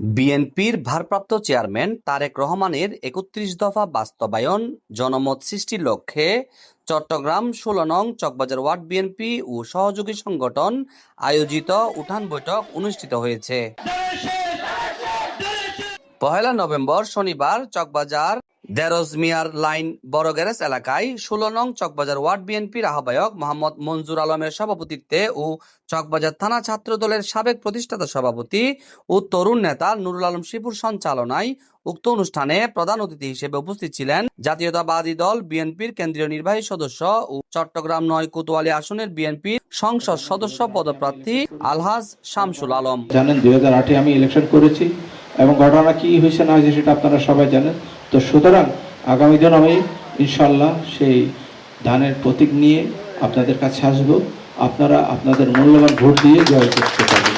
বিএনপির ভারপ্রাপ্ত চেয়ারম্যান তারেক রহমানের একত্রিশ দফা বাস্তবায়ন, জনমত সৃষ্টির লক্ষ্যে চট্টগ্রাম ষোলো নং চকবাজার ওয়ার্ড বিএনপি ও সহযোগী সংগঠন আয়োজিত উঠান বৈঠক অনুষ্ঠিত হয়েছে। পহেলা নভেম্বর শনিবার চকবাজার দেরজমিয়ার লাইন বড় গ্যারেজ এলাকায় ষোলো নং চকবাজার ওয়ার্ড বিএনপির আহ্বায়ক মোহাম্মদ মঞ্জুর আলমের সভাপতিত্বে ও চকবাজার থানা ছাত্র দলের সাবেক প্রতিষ্ঠাতা সভাপতি ও তরুণ নেতা নুরুল আলম শিপুর সঞ্চালনায় উক্ত অনুষ্ঠানে প্রধান অতিথি হিসেবে উপস্থিত ছিলেন জাতীয়তাবাদী দল বিএনপির কেন্দ্রীয় নির্বাহী সদস্য ও চট্টগ্রাম নয় কোতোয়ালি আসনের বিএনপির সংসদ সদস্য পদপ্রার্থী আলহাজ শামসুল আলম। জানেন, দুই আমি ইলেকশন করেছি এবং ঘটনা কি হয়েছে না হয়েছে সেটা আপনারা সবাই জানেন। তো সুতরাং আগামী দিন আমি ইনশাল্লাহ সেই ধানের প্রতীক নিয়ে আপনাদের কাছে আসব। আপনারা আপনাদের মূল্যবান ভোট দিয়ে জয় করতে পারবেন।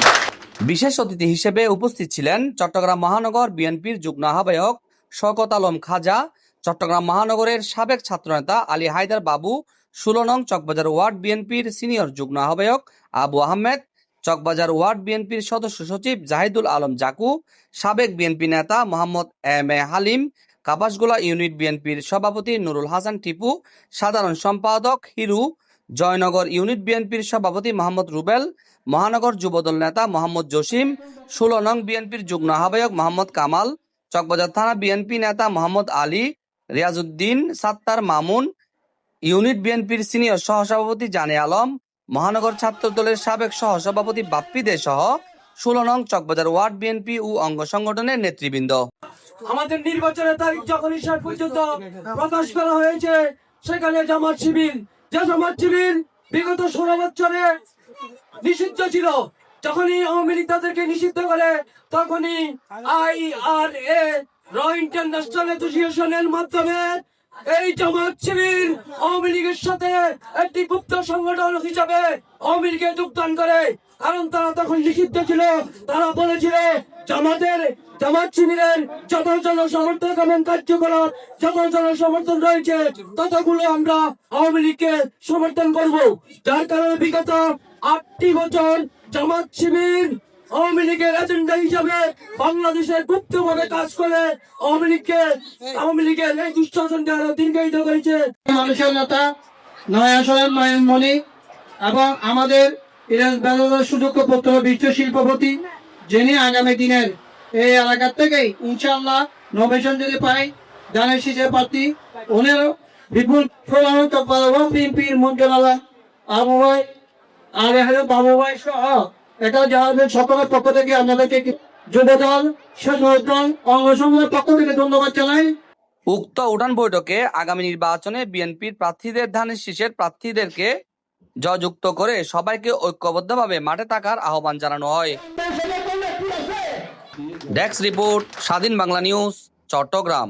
বিশেষ অতিথি হিসেবে উপস্থিত ছিলেন চট্টগ্রাম মহানগর বিএনপির যুগ্ম আহ্বায়ক শওকত আলম খাজা, চট্টগ্রাম মহানগরের সাবেক ছাত্রনেতা আলী হায়দার বাবু ষোলো নং চকবাজার ওয়ার্ড বিএনপির সিনিয়র যুগ্ম আহ্বায়ক আবু আহমেদ, চকবাজার ওয়ার্ড বিএনপির সদস্য সচিব জাহিদুল আলম জাকু, সাবেক বিএনপি নেতা Mohammad M A Halim Kapasgola unit বিএনপির সভাপতি নুরুল হাসান টিপু, সাধারণ সম্পাদক হিরু, জয়নগর ইউনিট বিএনপির সভাপতি মোহাম্মদ রুবেল, মহানগর যুবদল নেতা মোহাম্মদ জসিম, ষোলো নং বিএনপির যুগ্ম আহ্বায়ক মোহাম্মদ কামাল, চকবাজার থানা বিএনপি নেতা মোহাম্মদ আলী, রিয়াজউদ্দিন, সাত্তার মামুন, ইউনিট বিএনপির সিনিয়র সহসভাপতি জানে আলম, মহানগর ছাত্র দলের সাবেক সহসভাপতি বাপ্পি দে সহ ষোলো নং চকবাজার ওয়ার্ড বিএনপি ও অঙ্গ সংগঠনের নেতৃবৃন্দ। আমাদের নির্বাচনের তারিখ যখন শেষ পর্যন্ত প্রকাশ করা হয়েছে, সেখানে জামাত শিবির, যে জামাত শিবির বিগত ষোলো বছরে নিষিদ্ধ ছিল, যখনই আওয়ামী লীগ তাদেরকে নিষিদ্ধ করে, তখনই আই আর এ, র ইন্টারন্যাশনাল অ্যাসোসিয়েশনের মাধ্যমে এই জামাত শিবির আওয়ামী লীগের সাথে একটি গুপ্ত সংগঠন হিসাবে আওয়ামী লীগে যোগদান করে। কারণ তারা তখন নিষিদ্ধ ছিল। তারা বলেছিল, জামাতের, জামাত শিবিরের যত সমর্থক এবং কার্যকলাপ, যত সমর্থন রয়েছে, ততগুলো আমরা আওয়ামী লীগকে সমর্থন করব। যার কারণে বিগত আটটি বছর জামাত শিবির আওয়ামী লীগের এজেন্ডা হিসাবে বাংলাদেশের গুপ্তভাবে কাজ করে আওয়ামী লীগকে, আওয়ামী লীগের এই দুঃশাসনকে আরও দীর্ঘায়িত করেছে। মানুষের নেতা, নয় আসনের নয়নমণি এবং আমাদের সুযোগ্য পুত্র বিশ্ব শিল্পপতি, যিনি আগামী দিনের এই এলাকার থেকেই ইনশাআল্লাহ নবেশন যদি পাই দানের শীষের প্রার্থী উনিও বিপুল প্রমাণিত বিএনপির মন্ত্রণালয়, আবু ভাই আর এখানে বাবু ভাই সহ এটা যাদের সকলের পক্ষ থেকে আপনাদেরকে স্বেচ্ছাসেবক দল অঙ্গ সংগঠনের পক্ষ থেকে ধন্যবাদ জানাই। উক্ত উঠান বৈঠকে আগামী নির্বাচনে বিএনপির প্রার্থীদের ধানের শীষের প্রার্থীদেরকে জয়যুক্ত করে সবাইকে ঐক্যবদ্ধভাবে মাঠে থাকার আহ্বান জানানো হয়। ডেস্ক রিপোর্ট, স্বাধীন বাংলা নিউজ, চট্টগ্রাম।